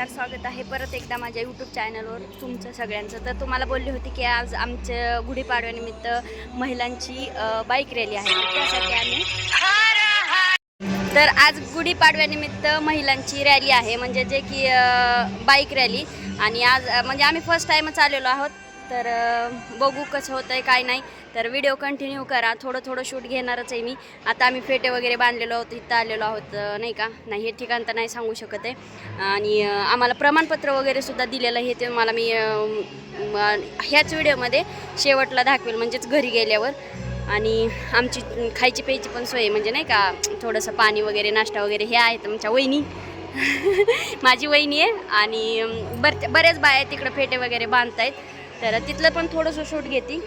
नमस्कार स्वागत आहे परत एकदा माझ्या यूट्यूब चॅनलवर तुमचं सगळ्यांचं. तर तुम्हाला बोलली होती की आज आमच्या गुढीपाडव्यानिमित्त महिलांची बाईक रॅली आहे. त्यासाठी आम्ही तर आज गुढीपाडव्यानिमित्त महिलांची रॅली आहे. म्हणजे जे की बाईक रॅली आणि आज म्हणजे आम्ही फर्स्ट टाईमच आलेलो आहोत. तर बघू कसं होतं आहे काय नाही. तर व्हिडिओ कंटिन्यू करा. थोडं थोडं शूट घेणारच आहे मी. आता आम्ही फेटे वगैरे बांधलेलो आहोत इथं आलेलो आहोत नाही का? नाही हे ठिकाण तर नाही सांगू शकत आहे. आणि आम्हाला प्रमाणपत्र वगैरे सुद्धा दिलेलं आहे ते मला मी ह्याच व्हिडिओमध्ये शेवटला दाखवेल म्हणजेच घरी गेल्यावर. आणि आमची खायची प्यायची पण सोय म्हणजे नाही का थोडंसं पाणी वगैरे नाश्ता वगैरे हे आहेत आमच्या वहिनी. माझी वहिनी आहे आणि बर बऱ्याच बाया तिकडं फेटे वगैरे बांधतायत. तर तिथलं पण थोडंसं शूट घेते.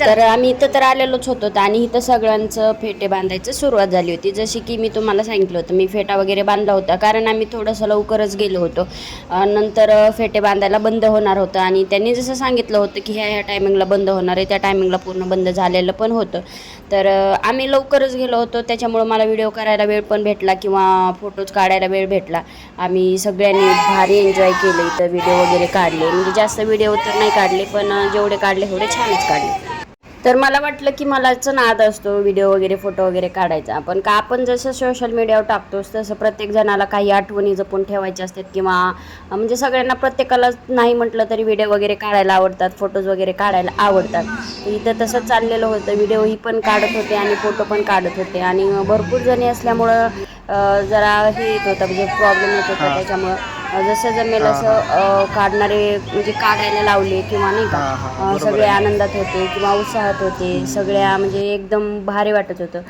तर आम्ही इथं तर आलेलोच होतो आणि इथं सगळ्यांचं फेटे बांधायचं सुरुवात झाली होती. जशी की मी तुम्हाला सांगितलं होतं मी फेटा वगैरे बांधला होता. कारण आम्ही थोडंसं लवकरच गेलो होतो. नंतर फेटे बांधायला बंद होणार होतं. आणि त्यांनी जसं सांगितलं होतं की ह्या ह्या टायमिंगला बंद होणार आहे. त्या टायमिंगला पूर्ण बंद झालेलं पण होतं. तर आम्ही लवकरच गेलो होतो. त्याच्यामुळं मला व्हिडिओ करायला वेळ पण भेटला किंवा फोटोज काढायला वेळ भेटला. आम्ही सगळ्यांनी भारी एन्जॉय केले इथं व्हिडिओ वगैरे काढले. म्हणजे जास्त व्हिडिओ तर नाही काढले पण जेवढे काढले तेवढे छानच काढले. तर मला वाटलं की मलाच नाद असतो व्हिडिओ वगैरे फोटो वगैरे काढायचा. पण का आपण जसं सोशल मीडियावर टाकतोस तसं प्रत्येक जणाला काही आठवणी जपून ठेवायच्या असतात किंवा म्हणजे सगळ्यांना प्रत्येकाला नाही म्हटलं तरी व्हिडिओ वगैरे काढायला आवडतात फोटोज वगैरे काढायला आवडतात. इथं तसंच चाललेलं होतं. व्हिडिओ ही पण काढत होते आणि फोटो पण काढत होते. आणि भरपूर जणी असल्यामुळं जरा हे येत होतं म्हणजे प्रॉब्लेम येत होता त्याच्यामुळं. जसं जमेल असं काढणारे म्हणजे काढायला लावले किंवा नाही का? सगळे आनंदात होते किंवा उत्साहात होते. सगळ्या म्हणजे एकदम भारी वाटत होतं.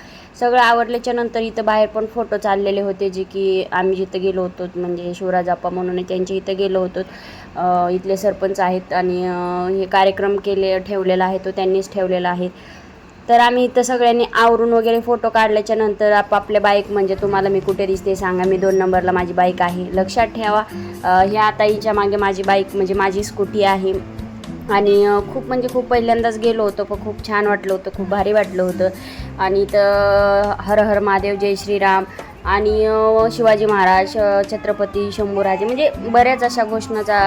सगळं आवडल्याच्या नंतर इथं बाहेर पण फोटो चाललेले होते जे की आम्ही जिथं गेलो होतो म्हणजे शिवराज आप्पा म्हणून त्यांच्या इथं गेलो होतो. इथले सरपंच आहेत आणि हे कार्यक्रम केले ठेवलेला आहे तो त्यांनीच ठेवलेला आहे. तर आम्ही इथं सगळ्यांनी आवरून वगैरे फोटो काढल्याच्या नंतर आपापल्या बाईक म्हणजे तुम्हाला मी कुठे दिसते सांगा. मी दोन नंबरला माझी बाईक आहे. लक्षात ठेवा. ह्या ताईच्या मागे माझी बाईक म्हणजे माझी स्कूटी आहे. आणि खूप म्हणजे खूप पहिल्यांदाच गेलो होतो पण खूप छान वाटलं होतं खूप भारी वाटलं होतं. आणि इथं हर हर महादेव जय श्रीराम आणि शिवाजी महाराज छत्रपती शंभूराजे म्हणजे बऱ्याच अशा घोषणाचा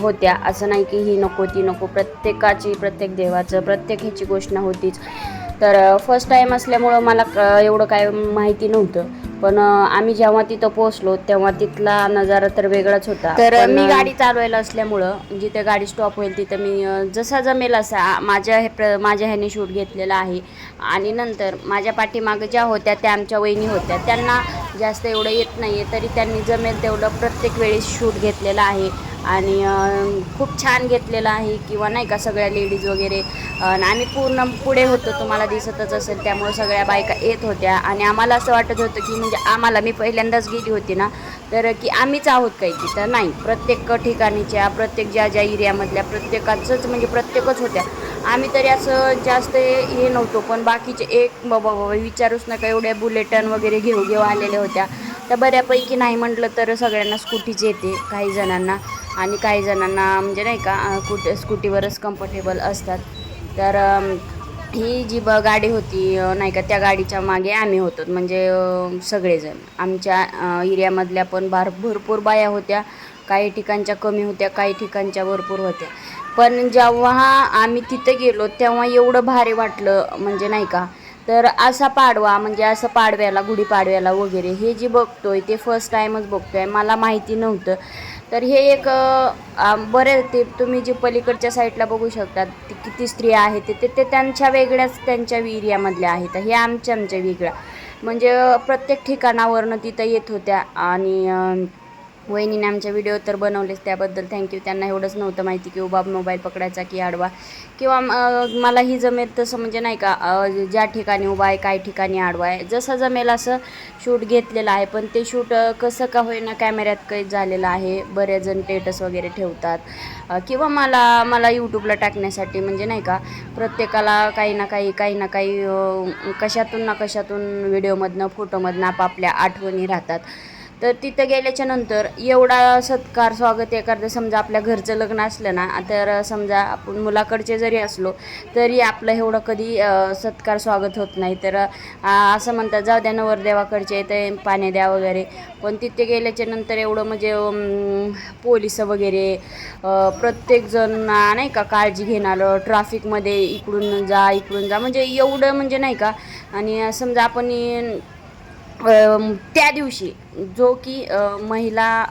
होत्या. असं नाही की ही नको ती नको. प्रत्येकाची प्रत्येक देवाचं प्रत्येक ह्याची घोषणा होतीच. तर फर्स्ट टाईम असल्यामुळं मला एवढं काय माहिती नव्हतं. पण आम्ही जेव्हा तिथं पोहोचलो तेव्हा तिथला नजारा तर वेगळाच होता. तर मी गाडी चालवायला असल्यामुळं जिथे गाडी स्टॉप होईल तिथं मी जसा जमेल असा माझ्या हे प्र माझ्या ह्याने शूट घेतलेला आहे. आणि नंतर माझ्या पाठीमागं ज्या होत्या त्या आमच्या वहिनी होत्या. त्यांना जास्त एवढं येत नाही आहे तरी त्यांनी जमेल तेवढं प्रत्येक वेळेस शूट घेतलेलं आहे. आणि खूप छान घेतलेलं आहे किंवा नाही का सगळ्या लेडीज वगैरे. आम्ही पूर्ण पुढे होतो तुम्हाला दिसतच असेल त्यामुळे सगळ्या बायका येत होत्या. आणि आम्हाला असं वाटत होतं की म्हणजे आम्हाला मी पहिल्यांदाच गेली होती ना तर की आम्हीच आहोत काही तिथं. नाही प्रत्येक ठिकाणीच्या प्रत्येक ज्या ज्या एरियामधल्या प्रत्येकाचंच म्हणजे प्रत्येकच होत्या. आम्ही तरी असं जास्त हे नव्हतो पण बाकीचे एक बाबा बाबा विचारूच नका एवढ्या बुलेटन वगैरे घेऊ घेऊ आलेल्या होत्या. तर बऱ्यापैकी नाही म्हटलं तर सगळ्यांना स्कूटीच येते काही जणांना. आणि काही जणांना म्हणजे नाही का अं, कुठे स्कूटीवरच कम्फर्टेबल असतात. तर ही जी ब गाडी होती नाही का त्या गाडीच्या मागे आम्ही होतो. म्हणजे सगळेजण. आमच्या एरियामधल्या पण भार भरपूर बाया होत्या. काही ठिकाणच्या कमी होत्या काही ठिकाणच्या भरपूर होत्या. पण जेव्हा आम्ही तिथं गेलो तेव्हा एवढं भारी वाटलं म्हणजे नाही का तर असा पाडवा म्हणजे असं पाडव्याला गुढीपाडव्याला वगैरे हे जे बघतोय ते फर्स्ट टाईमच बघतोय. मला माहिती नव्हतं. तर हे एक बरे ते तुम्ही जे पलीकडच्या साईडला बघू शकता किती स्त्रिया आहेत ते ते- त्यांच्या वेगळ्याच त्यांच्या एरियामधल्या आहेत. हे आमच्या आमच्या वेगळ्या. म्हणजे प्रत्येक ठिकाणावरनं तिथं येत होत्या आणि वहिनीने आमच्या व्हिडिओ तर बनवलेच त्याबद्दल थँक्यू त्यांना एवढंच नव्हतं माहिती की उभा मोबाईल पकडायचा की आडवा. किंवा मला मलाही जमेल तसं म्हणजे नाही का ज्या ठिकाणी उभा आहे काही ठिकाणी आडवा आहे. जसं जमेल असं शूट घेतलेलं आहे. पण ते शूट कसं का होईना कॅमेऱ्यात कैद झालेलं आहे. बरेच जण टेटस वगैरे ठेवतात. किंवा मला मला यूट्यूबला टाकण्यासाठी म्हणजे नाही का प्रत्येकाला काही ना काही काही ना काही कशातून ना कशातून व्हिडिओमधनं फोटोमधनं आपापल्या आठवणी राहतात. तर तिथं गेल्याच्यानंतर एवढा सत्कार स्वागत एखादं समजा आपल्या घरचं लग्न असलं ना तर समजा आपण मुलाकडचे जरी असलो तरी आपलं एवढं कधी सत्कार स्वागत होत नाही. तर असं म्हणतात जाऊ द्या नवरदेवाकडचे ते पाणी द्या वगैरे. पण तिथे गेल्याच्यानंतर एवढं म्हणजे पोलीस वगैरे प्रत्येकजण नाही का काळजी घेणारं ट्रॅफिकमध्ये इकडून जा इकडून जा म्हणजे एवढं म्हणजे नाही का? आणि समजा आपण त्या दिवशी जो की महिला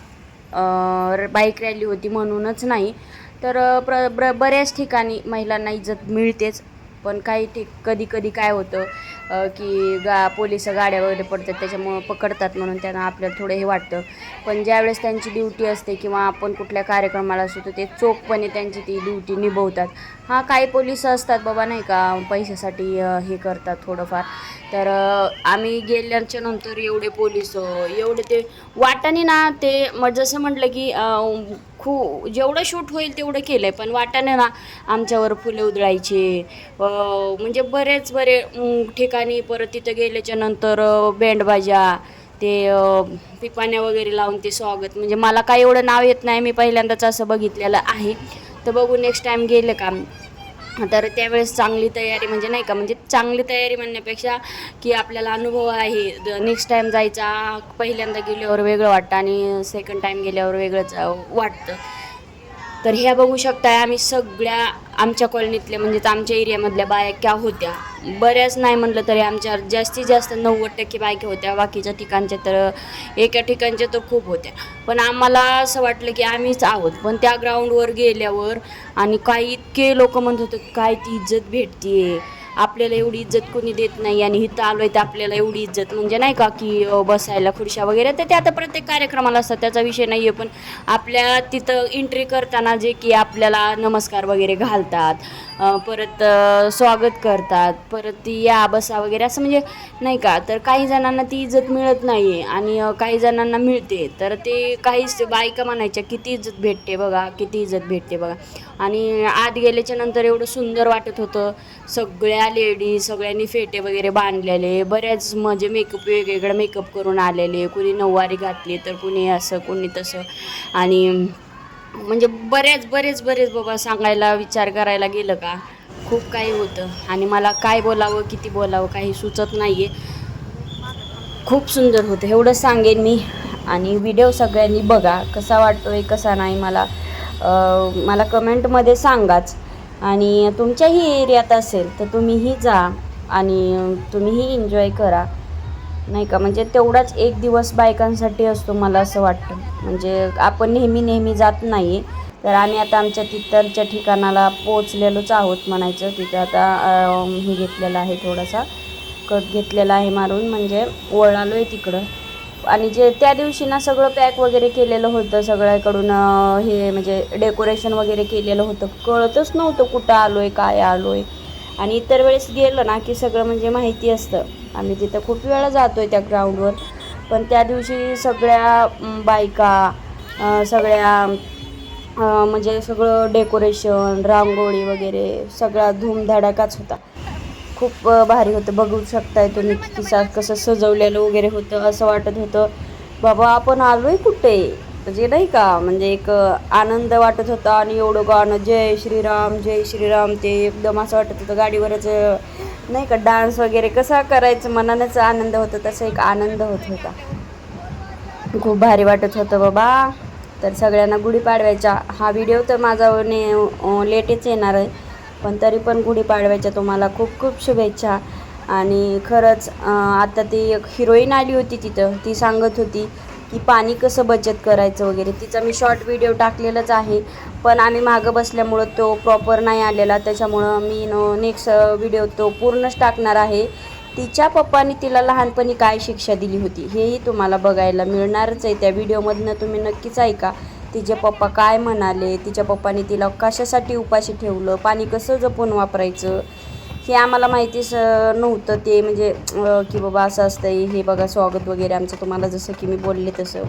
बाईक रॅली होती म्हणूनच नाही तर प्र ब्र बऱ्याच ठिकाणी महिलांना इज्जत मिळतेच. पण काही ठिक कधी कधी काय होतं की गा पोलीस गाड्या वगैरे पडतात त्याच्यामुळं पकडतात म्हणून त्यांना आपल्याला थोडं हे वाटतं. पण ज्यावेळेस त्यांची ड्युटी असते किंवा आपण कुठल्या कार्यक्रमाला असतो तर ते चोखपणे त्यांची ती ड्युटी निभवतात. हां काही पोलीस असतात बाबा नाही का पैशासाठी हे करतात थोडंफार. तर आम्ही गेल्याच्यानंतर एवढे पोलीस एवढे ते वाटाने ना ते मग जसं म्हटलं की खू खूप जेवढं शूट होईल तेवढं केलं आहे पण वाटाने ना आमच्यावर फुले उधळायचे. म्हणजे बरेच बरे ठिकाण ठिकाणी परत तिथं गेल्याच्यानंतर बँडबाजा ते पिपाण्या वगैरे लावून ते स्वागत. म्हणजे मला काय एवढं नाव येत नाही मी पहिल्यांदाच असं बघितलेलं आहे. तर बघू नेक्स्ट टाईम गेलं का? तर त्यावेळेस चांगली तयारी म्हणजे नाही का? म्हणजे चांगली तयारी म्हणण्यापेक्षा की आपल्याला अनुभव आहे. नेक्स्ट टाईम जायचा पहिल्यांदा गेल्यावर वेगळं वाटतं आणि सेकंड टाईम गेल्यावर वेगळंच वाटतं. तर ह्या बघू शकताय आम्ही सगळ्या आमच्या कॉलनीतल्या म्हणजेच आमच्या एरियामधल्या बायक्या होत्या. बऱ्याच नाही म्हटलं तरी आमच्या जास्तीत जास्त नव्वद टक्के बायक्या होत्या. बाकीच्या ठिकाणच्या तर एका ठिकाणच्या तर खूप होत्या. पण आम्हाला असं वाटलं की आम्हीच आहोत. पण त्या ग्राउंडवर गेल्यावर आणि काही इतके लोक म्हणत होते काय ती इज्जत भेटते आपल्याला एवढी इज्जत कोणी देत नाही आणि इथं आलो आहे तर आपल्याला एवढी इज्जत. म्हणजे नाही का की बसायला खुर्च्या वगैरे. तर ते आता प्रत्येक कार्यक्रमाला असतात त्याचा विषय नाही आहे पण आपल्या तिथं एंट्री करताना जे की आपल्याला नमस्कार वगैरे घालतात परत स्वागत करतात परत ती या बसा वगैरे. असं म्हणजे नाही का तर काही जणांना ती इज्जत मिळत नाही आहे आणि काही जणांना मिळते. तर ते काहीच बायका म्हणायच्या किती इज्जत भेटते बघा किती इज्जत भेटते बघा. आणि आत गेल्याच्यानंतर एवढं सुंदर वाटत होतं. सगळ्या लेडीज सगळ्यांनी फेटे वगैरे बांधलेले बऱ्याच म्हणजे मेकअप वेगवेगळं मेकअप करून आलेले कुणी नऊवारी घातली तर कुणी असं कुणी तसं. आणि म्हणजे बरेच बरेच बरेच बाबा सांगायला विचार करायला गेलं का? खूप काही होतं. आणि मला काय बोलावं किती बोलावं काही सुचत नाही आहे खूप सुंदर होतं. एवढं सांगेन मी. आणि व्हिडिओ सगळ्यांनी बघा कसा वाटतो आहे कसा नाही मला. मला कमेंटमध्ये सांगाच. आणि तुमच्याही एरियात असेल तर तुम्हीही जा आणि तुम्हीही एन्जॉय करा. नाही का? म्हणजे तेवढाच एक दिवस बायकांसाठी असतो मला असं वाटतं. म्हणजे आपण नेहमी नेहमी जात नाही तर आम्ही आता आमच्या तिथलच्या ठिकाणाला पोचलेलोच आहोत म्हणायचं. तिथं आता हे घेतलेलं आहे थोडासा. कट घेतलेला आहे मारून म्हणजे वळालो आहे तिकडं. आणि जे त्या दिवशी ना सगळं पॅक वगैरे केलेलं होतं सगळ्याकडून हे म्हणजे डेकोरेशन वगैरे केलेलं होतं. कळतच नव्हतं कुठं आलो आहे काय आलो आहे आणि इतर वेळेस गेलं ना की सगळं म्हणजे माहिती असतं. आम्ही तिथं खूप वेळा जातो आहे त्या ग्राउंडवर पण त्या दिवशी सगळ्या बायका सगळ्या म्हणजे सगळं डेकोरेशन रांगोळी वगैरे सगळा धूमधडाकाच होता. खूप भारी होतं. बघू शकताय तुम्ही तिचा कसं सजवलेलं वगैरे होतं असं वाटत होतं. बाबा आपण आलोय कुठे? म्हणजे नाही का? म्हणजे एक आनंद वाटत होता आणि एवढं गाणं जय श्रीराम जय श्रीराम ते एकदम असं वाटत होतं. गाडीवरच नाही का डान्स वगैरे कसा करायचं? मनानंच आनंद होता तसा एक आनंद होत होता. खूप भारी वाटत होतं बाबा. तर सगळ्यांना गुढीपाडव्याच्या हा व्हिडिओ तर माझा ने लेटेच येणार आहे. पण तरी पण गुढीपाडव्याच्या तुम्हाला खूप खूप शुभेच्छा. आणि खरंच आता ती एक हिरोईन आली होती तिथं. ती सांगत होती की पाणी कसं बचत करायचं वगैरे. तिचा मी शॉर्ट व्हिडिओ टाकलेलाच आहे. पण आम्ही मागं बसल्यामुळं तो प्रॉपर नाही आलेला. त्याच्यामुळं मी नो नेक्स्ट व्हिडिओ तो पूर्णच टाकणार आहे. तिच्या पप्पानी तिला लहानपणी काय शिक्षा दिली होती हेही तुम्हाला बघायला मिळणारच आहे. त्या व्हिडिओमधनं तुम्ही नक्कीच ऐका. तिचे पप्पा काय म्हणाले तिच्या पप्पाने तिला कशासाठी उपाशी ठेवलं पाणी कसं जपून वापरायचं? हे आम्हाला माहितीच नव्हतं. ते म्हणजे की बाबा असं असतंय हे बघा स्वागत वगैरे आमचं तुम्हाला जसं की मी बोलले तसं.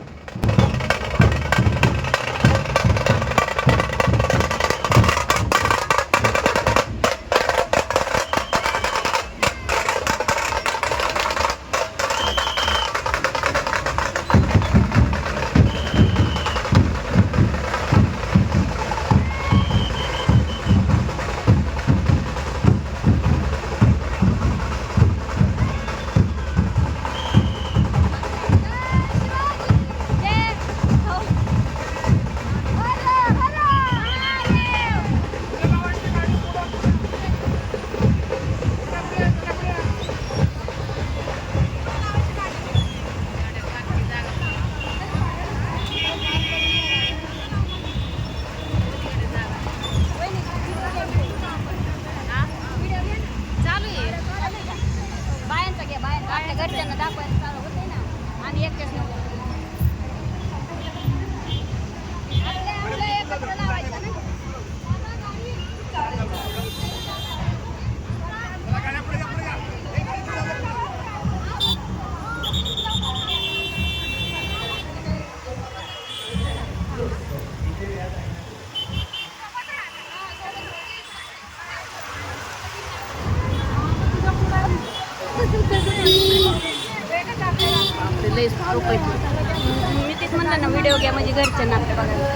मी तेच म्हणलं ना व्हिडिओ घ्या म्हणजे घरच्यांना आपल्या बघायला.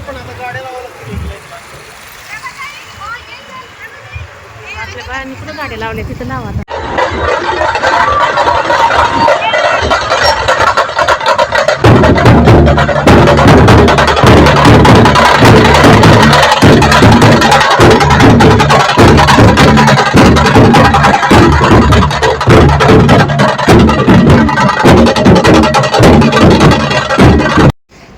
पण आता गाड्याला बायांनी कुठं गाडी लावल्या तिथं लावा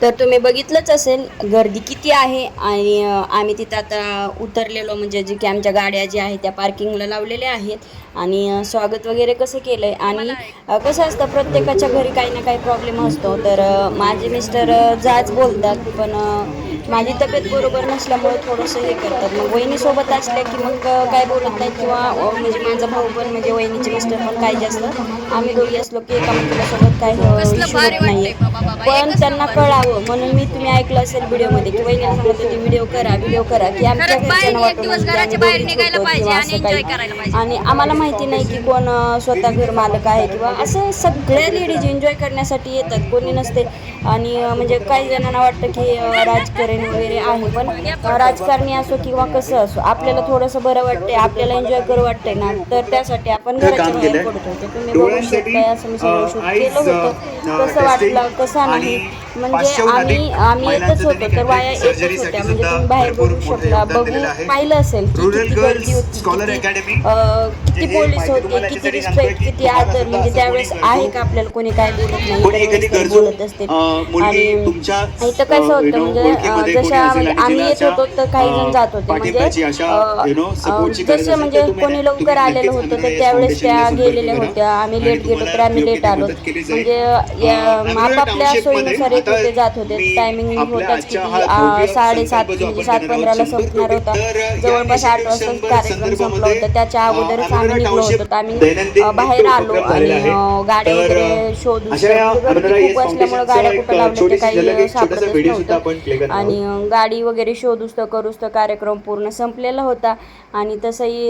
तर तुम्ही बघितलंच असेल गर्दी किती आहे आणि आम्ही तिथं आता उतरलेलो म्हणजे जे की आमच्या गाड्या ज्या आहेत त्या पार्किंगला लावलेल्या आहेत. आणि स्वागत वगैरे कसं केलं आहे आणि कसं असतं प्रत्येकाच्या घरी काही ना काही प्रॉब्लेम असतो. तर माझे मिस्टर जाच बोलतात पण माझी तब्येत बरोबर नसल्यामुळे थोडंसं हे करतात. मग वहिनीसोबत असल्या की मग काय बोलत नाही किंवा म्हणजे माझा भाऊ पण म्हणजे वहिनीचे मिस्टर पण काय जास्त. आम्ही दोघी असलो की एकामेकासोबत होत नाहीये. पण त्यांना कळावं. म्हणून मी तुम्ही ऐकलं असेल व्हिडिओमध्ये की वहिनीला सांगत होती व्हिडिओ करा व्हिडिओ करा की आमच्या घरच्यांना वाटून म्हणजे. आणि आम्हाला माहिती नाही की कोण स्वतः घर मालक आहे किंवा असं सगळ्या लेडीज एन्जॉय करण्यासाठी येतात. कोणी नसते. आणि म्हणजे काही जणांना वाटतं की राजकारण वगैरे आहे पण राजकारणी असो किंवा कसं असो आपल्याला थोडंसं बरं वाटतंय आपल्याला एन्जॉय करू वाटतंय ना तर त्यासाठी आपण घराच्या बाहेर. पडत. तुम्ही बघू शकताय असं मी सगळं शूट केलं होतं. कसं वाटलं कसं नाही? म्हणजे आम्ही आम्ही येतच होतो तर वाया येतच होत्या म्हणजे तुम्ही बाहेर बघू योगदान बघू. पाहिलं असेल की किती गर्दी होती किती, पोलीस होते किती रिस्पेक्ट किती आदर म्हणजे त्यावेळेस आहे का आपल्याला कोणी काय बोलत नाही बोलत असते आणि इथं कसं होतं म्हणजे जशा म्हणजे आम्ही येत होतो तर काही जण जात होते म्हणजे जसे म्हणजे कोणी लवकर आलेलं होतं तर त्यावेळेस त्या गेलेल्या. होत्या आम्ही लेट गेलो तर आम्ही लेट आलो. म्हणजे अ, या- Amaral आपापल्या Township सोयीनुसार येत होते जात होते. टायमिंग होताच किती. साडेसात म्हणजे सात करणार पंधराला संपणार होता. जवळपास आठ वाजता कार्यक्रम संपला होता. त्याच्या अगोदरच आम्ही निघलो होतो. आम्ही बाहेर आलो आणि तर, वगैरे शोधून खूप असल्यामुळे गाड्या कुठं लावल्या ते काही सापडतच नव्हतं आणि गाडी वगैरे शोधूस तर करूस तर कार्यक्रम पूर्ण संपलेला होता. आणि तसंही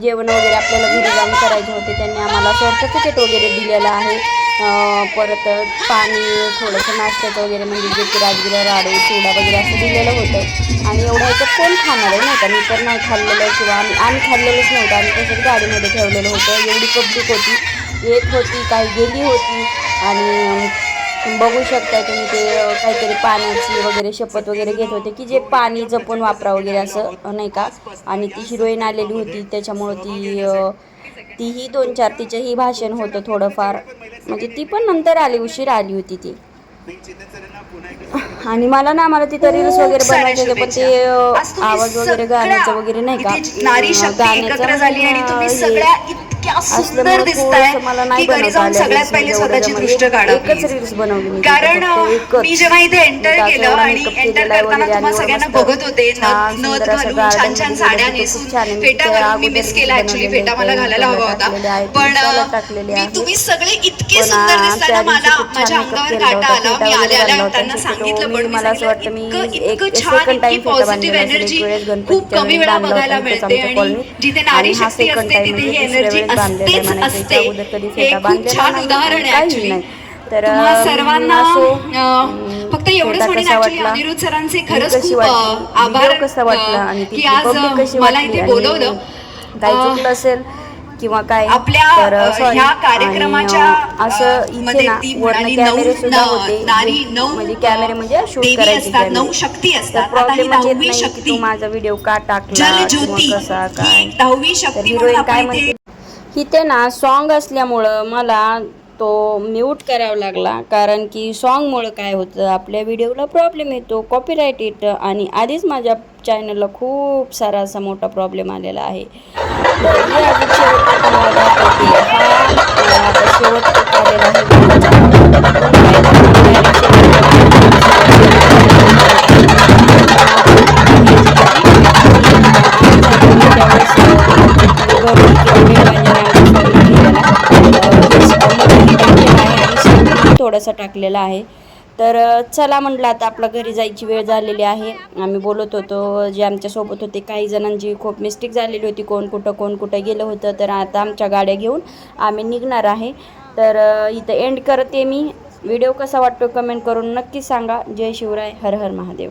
जेवण वगैरे आपल्याला घरी जाऊन करायचे होते. त्यांनी आम्हाला सर्टिफिकेट वगैरे दिलेलं आहे. परत पाणी थोडंसं नाश्त्याचं वगैरे म्हणजे जे की राजगिरा राडे चिवडा वगैरे असं दिलेलं होतं. आणि एवढं ह्याच्यात कोण खाणार आहे नाही का? मी तर नाही खाल्लेलं किंवा आम्ही आम्ही खाल्लेलंच नव्हतं. आम्ही तसंच गाडीमध्ये ठेवलेलं होतं. एवढी पब्लिक होती. येत होती काही गेली होती. आणि बघू शकताय तुम्ही ते काहीतरी पाण्याची वगैरे शपथ वगैरे घेत होते की जे पाणी जपून वापरा वगैरे असं नाही का? आणि ती हिरोईन आलेली होती त्याच्यामुळं ती तीही दोन चार तिचंही भाषण होतं थोडंफार. म्हणजे ती पण नंतर आली उशीर आली होती ती. आणि मला ना मला तिथं रील्स वगैरे बनवायचे होते पण ते आवाज वगैरे गाण्याचं वगैरे नाही का? गाण्याचं इतक्या सुंदर मला नाही की घरी जाऊन सगळ्यात पहिले स्वतःची दृष्ट काढा कारण. मी जेव्हा इथे एंटर केलं आणि एंटर आहे करताना वगैरे आणि तुम्हा एवढं सगळ्यांना बघत होते नथ घालून छान छान साड्या नेसून आहे. फेटा घालून मी मिस केला ऍक्च्युली फेटा मला घालायला हवा होता पण. तुम्ही सगळे इतके सुंदर दिसताना मला माझ्या अंगावर काटा. आला मी वगैरे आल्या. त्यांना सांगितलं पण मला असं वाटतं मी इतकं छान इतकी पॉझिटिव्ह. एनर्जी खूप कमी वेळा बघायला मिळते आणि. जिथे नारी शक्ती असते तिथे ही एनर्जी बांधलेला आहे अगोदर कधी हे फेटा बांधलेला नाही. तर सर्वांना फक्त एवढंच म्हणेन ऍक्च्युली? अनिरुद्ध सरांचे खरंच खूप आभार व्हिडिओ कसा वाटला? अं, आणि की आज मला इथे बोलवलं. काही अं, चुकलं असेल किंवा काय? आपल्या, तर असं इथे ना वरनं कॅमेरे नऊ सुद्धा होते. नारी जे- नऊ, म्हणजे कॅमेरे म्हणजे शूट करायचे शक्ती असतात. प्रॉब्लेम म्हणजे नाही की. तू माझा व्हिडिओ का टाकला? किंवा कसा काय? तर हिरोईन काय आपण की ते ना सॉन्ग असल्यामुळं मला तो म्यूट करावा लागला. कारण की सॉन्गमुळं काय होतं आपल्या व्हिडिओला प्रॉब्लेम येतो कॉपीराईट येतं आणि आधीच माझ्या चॅनलला खूप सारा असा मोठा प्रॉब्लेम आलेला आहे. आता शेवट आलेला आहे. थोडासा टाकलेला आहे. तर चला म्हटलं आता आपलं घरी जायची वेळ झालेली आहे. आम्ही बोलत होतो जे आमच्यासोबत होते काही जणांची खूप मिस्टेक झालेली होती कोण कुठं कोण कुठं गेलं होतं. तर आता आमच्या गाड्या घेऊन आम्ही निघणार आहे. तर इथं एंड करते मी. व्हिडिओ कसा वाटतो कमेंट करून नक्की सांगा. जय शिवराय. हर हर महादेव.